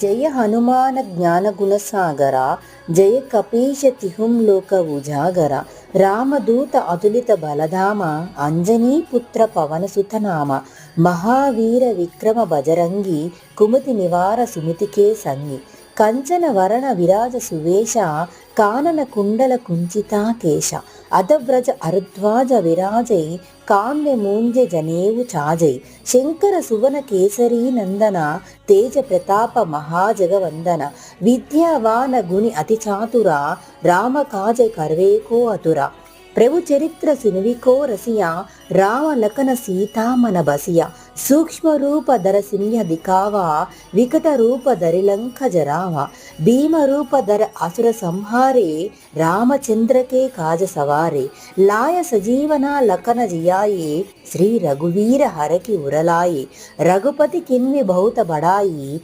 జయ హనుమాన జ్ఞాన గుణసాగర జయ కపీశ తిహుం లోక ఉజాగర రామదూత అతులిత బలధామ అంజనీ పుత్ర పవన సుతనామ మహావీర విక్రమ బజరంగి కుమతి నివార సుమతికే సంగి కంచన వరణ విరాజ సువేశ కానన కుండల కుంచితా కేశ. అధవ్రజ అరుద్వాజ విరాజై కామ్య మూంజ జనేవు చాజై శంకర సువన కేసరీ నందన తేజ ప్రతాప మహాజగవందన. విద్యావాన గుణి అతి చాతుర రామ కాజ కర్వేకో అతుర. ప్రభు చరిత్ర సినువికో రసియా రామ లకన సీతామన బసియా. సూక్ష్మ రూప ధర సింహ దికావా వికట రూప ధరిలంక జరావ భీమ రూప ధర అసుర సంహారే రామచంద్రకే కాజ సవారే లాయ సజీవన లకన జియాయే శ్రీ రఘువీర హరకి ఉరలాయి రఘుపతి కిన్వి భౌత బడాయి